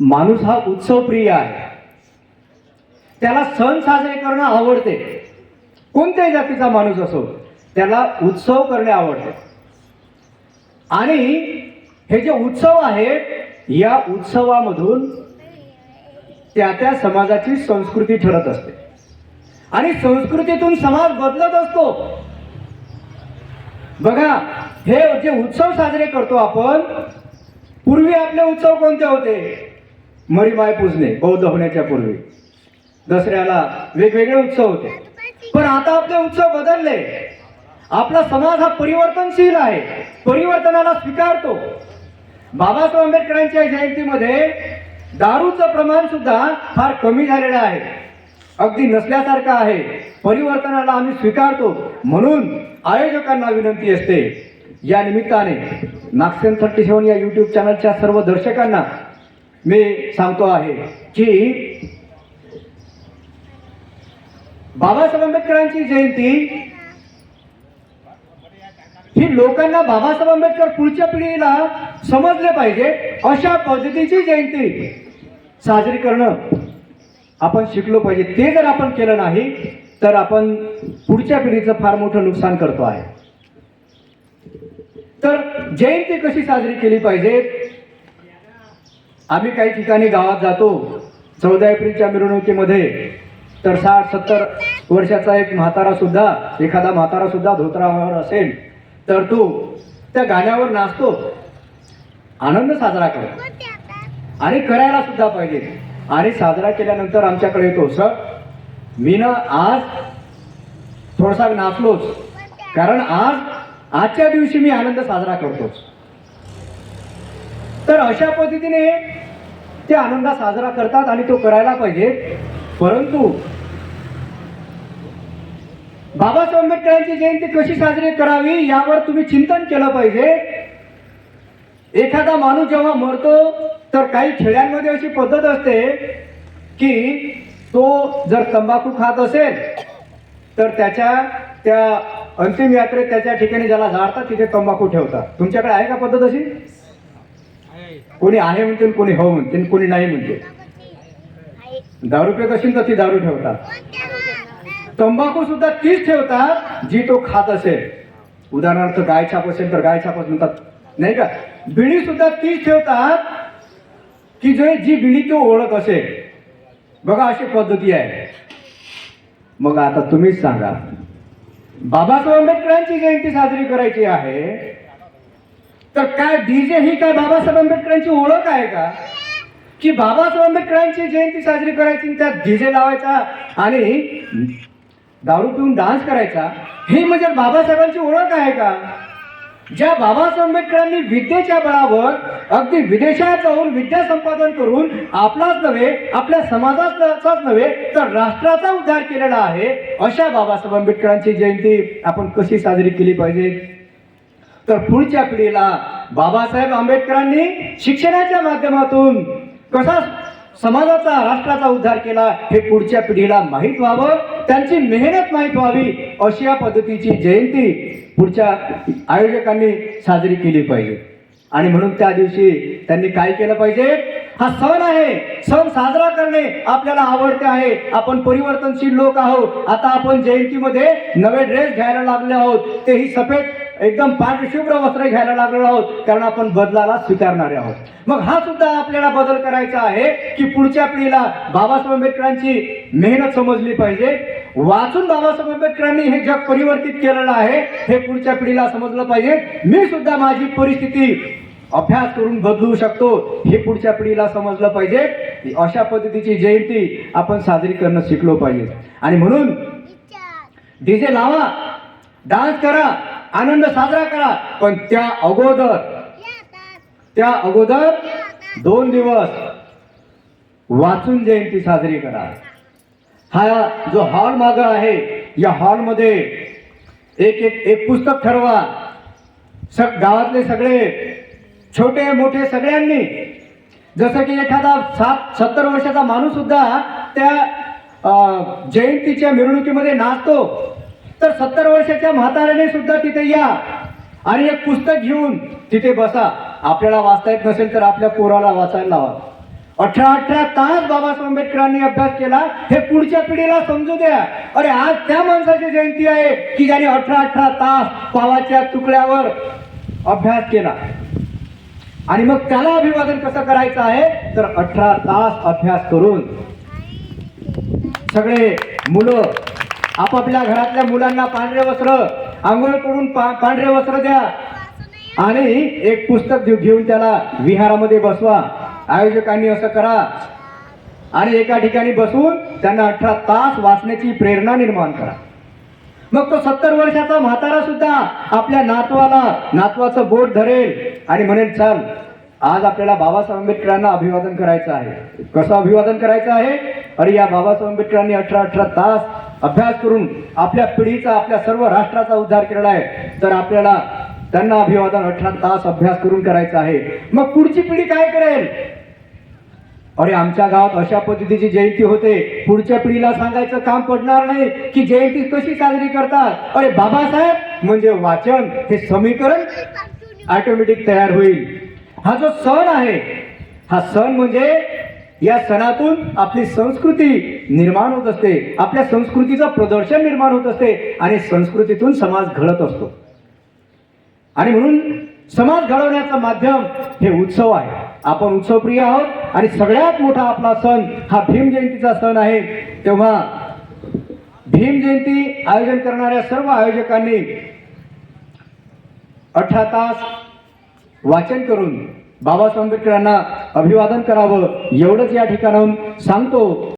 माणूस हा उत्सवप्रिय आहे. त्याला सण साजरे करणं आवडते. कोणत्याही जातीचा माणूस असो त्याला उत्सव करणे आवडते. आणि हे जे उत्सव आहेत या उत्सवामधून त्या त्या समाजाची संस्कृती ठरत असते. आणि संस्कृतीतून समाज बदलत असतो. बघा हे जे उत्सव साजरे करतो आपण पूर्वी आपले उत्सव कोणते होते? मरीमाय पूजणे बौद्ध होण्याच्या पूर्वी. दसऱ्याला वेगवेगळे उत्सव होते. पण आता आपले उत्सव बदलले. आपला समाज हा परिवर्तनशील आहे. परिवर्तनाला स्वीकारतो. बाबासाहेब आंबेडकरांच्या जयंतीमध्ये दारूचं प्रमाण सुद्धा फार कमी झालेलं आहे. अगदी नसल्यासारखं आहे. परिवर्तनाला आम्ही स्वीकारतो. म्हणून आयोजकांना विनंती असते. या निमित्ताने नागसेन थर्टी सेवन या यूट्यूब चॅनलच्या सर्व दर्शकांना मी सांगतो आहे की बाबासाहेब आंबेडकरांची जयंती ही लोकांना बाबासाहेब आंबेडकर पुढच्या पिढीला समजले पाहिजे अशा पद्धतीची जयंती साजरी करणं आपण शिकलो पाहिजे. ते जर आपण केलं नाही तर आपण पुढच्या पिढीचं फार मोठं नुकसान करतो आहे. तर जयंती कशी साजरी केली पाहिजे? आम्ही काही ठिकाणी गावात जातो चौदा एप्रिलच्या मिरवणुकीमध्ये तर साठ सत्तर वर्षाचा एक म्हातारा सुद्धा एखादा म्हातारा सुद्धा धोत्रावर असेल तर तो त्या गाण्यावर नाचतो. आनंद साजरा करतो. आणि करायला सुद्धा पाहिजे. आणि साजरा केल्यानंतर आमच्याकडे येतो सर मी ना आज थोडासा नाचलोच. कारण आज आजच्या दिवशी मी आनंद साजरा करतोच. तर अशा पद्धतीने ते आनंद साजरा करतात आणि तो करायला पाहिजे. परंतु बाबासाहेब आंबेडकरांची जयंती कशी साजरी करावी यावर तुम्ही चिंतन केलं पाहिजे. एखादा माणूस जेव्हा मरतो तर काही खेड्यांमध्ये अशी पद्धत असते की तो जर तंबाखू खात असेल तर त्याच्या त्या अंतिम यात्रेत त्याच्या ठिकाणी ज्याला जाळतात तिथे तंबाखू ठेवतात. तुमच्याकडे आहे का पद्धत अशी? कोणी आहे म्हणते कोणी हो म्हणते आणि कोणी नाही म्हणते दारू पेत असेल तर ती दारू ठेवतात. तंबाखू सुद्धा तीच ठेवतात जी तो खात असेल. उदाहरणार्थ गाय छाप असेल तर गाय छापच म्हणतात. नाही का? बिडी सुद्धा तीच ठेवतात की जे जी बिडी तो ओळख असेल. बघा अशी पद्धती आहे. मग आता तुम्हीच सांगा. बाबासाहेब आंबेडकरांची जयंती साजरी करायची आहे. तर काय डीजे ही काय बाबासाहेब आंबेडकरांची ओळख आहे का? की बाबासाहेब आंबेडकरांची जयंती साजरी करायची आणि त्यात डीजे लावायचा आणि दारू पिऊन डान्स करायचा ही म्हणजे बाबासाहेबांची ओळख आहे का? ज्या बाबासाहेब आंबेडकरांनी विद्येच्या बळावर अगदी विदेशात जाऊन विद्या संपादन करून आपलाच नव्हे आपल्या समाजाचाच नव्हे तर राष्ट्राचा उद्धार केलेला आहे अशा बाबासाहेब आंबेडकरांची जयंती आपण कशी साजरी केली पाहिजे? तर पुढच्या पिढीला बाबासाहेब आंबेडकरांनी शिक्षणाच्या माध्यमातून कसा समाजाचा राष्ट्राचा उद्धार केला हे पुढच्या पिढीला माहीत व्हावं त्यांची मेहनत माहीत व्हावी अशी या पद्धतीची जयंती पुढच्या आयोजकांनी साजरी केली पाहिजे. आणि म्हणून त्या दिवशी त्यांनी काय केलं पाहिजे? हा सण आहे. सण साजरा करणे आपल्याला आवडते आहे. आपण परिवर्तनशील लोक आहोत. आता आपण जयंतीमध्ये नवे ड्रेस घ्यायला लागले आहोत. तेही सफेद एकदम पांढरशुभ्र वस्त्र घ्यायला लागलेलो आहोत कारण आपण बदलाला स्वीकारणारे आहोत. मग हा सुद्धा आपल्याला बदल करायचा आहे की पुढच्या पिढीला बाबासाहेब आंबेडकरांची मेहनत समजली पाहिजे. वाचून बाबासाहेब आंबेडकरांनी हे जग परिवर्तित केलेलं आहे हे पुढच्या पिढीला समजलं पाहिजे. मी सुद्धा माझी परिस्थिती अभ्यास करून बदलू शकतो हे पुढच्या पिढीला समजलं पाहिजे. अशा पद्धतीची जयंती आपण साजरी करणं शिकलो पाहिजे. आणि म्हणून डीजे लावा डान्स करा आनंद साजरा करा. पण त्या अगोदर त्या अगोदर दोन दिवस वाचून जयंती साजरी करा. हा जो हॉल माग आहे या हॉलमध्ये एक एक एक पुस्तक ठरवा. सग गावातले सगळे छोटे मोठे सगळ्यांनी जसं की एखादा सात सत्तर वर्षाचा माणूस सुद्धा त्या जयंतीच्या मिरवणुकीमध्ये नाचतो. तर सत्तर वर्षाच्या म्हाताऱ्याने सुद्धा तिथे या आणि एक पुस्तक घेऊन तिथे बसा. आपल्याला वाचता येत नसेल तर आपल्या पोराला वाचायला लावा. अठरा अठरा तास बाबासाहेब आंबेडकरांनी अभ्यास केला. हे पुढच्या पिढीला समजू द्या. अरे आज त्या माणसाची जयंती आहे की ज्याने अठरा अठरा तास पावाच्या तुकड्यावर अभ्यास केला. आणि मग त्याला अभिवादन कसं करायचं आहे? तर अठरा तास अभ्यास करून. सगळे मुलं आपापल्या घरातल्या मुलांना पांढरे वस्त्र आंघोळ करून पा- पांढरे वस्त्र द्या. आणि एक पुस्तक घेऊन त्याला विहारामध्ये बसवा. आयोजकांनी असं करा. आणि एका ठिकाणी बसून त्यांना अठरा तास वाचण्याची प्रेरणा निर्माण करा. मग तो सत्तर वर्षाचा म्हातारा सुद्धा आपल्या नातवाला नातवाचं बोट धरेल आणि म्हणेल चल आज आपल्याला बाबासाहेब आंबेडकरांना अभिवादन करायचं आहे. कसं अभिवादन करायचं आहे? अरे या बाबासाहेब आंबेडकरांनी अठरा अठरा तास अभ्यास करून आपल्या पिढीचा आपल्या सर्व राष्ट्राचा उद्धार केलेला आहे. तर आपल्याला त्यांना अभिवादन अठरा तास अभ्यास करून करायचा आहे. मग पुढची पिढी काय करेल? अरे आमच्या गावात अशा पद्धतीची जयंती होते. पुढच्या पिढीला सांगायचं काम पडणार नाही की जयंती कशी साजरी करतात? अरे बाबासाहेब म्हणजे वाचन हे समीकरण ऑटोमॅटिक तयार होईल. हा जो सण आहे हा सण म्हणजे या सणातून आपली संस्कृती निर्माण होत असते. आपल्या संस्कृतीचं प्रदर्शन निर्माण होत असते आणि संस्कृतीतून समाज घडत असतो. आणि म्हणून समाज घडवण्याचं माध्यम हे उत्सव आहे. आपण उत्सवप्रिय आहोत आणि सगळ्यात मोठा आपला सण हा भीम जयंतीचा सण आहे. तेव्हा भीम जयंती आयोजन करणाऱ्या सर्व आयोजकांनी अठरा तास वाचन करून बाबासाहेब आंबेडकरांना अभिवादन करावं एवढंच या ठिकाणाहून सांगतो.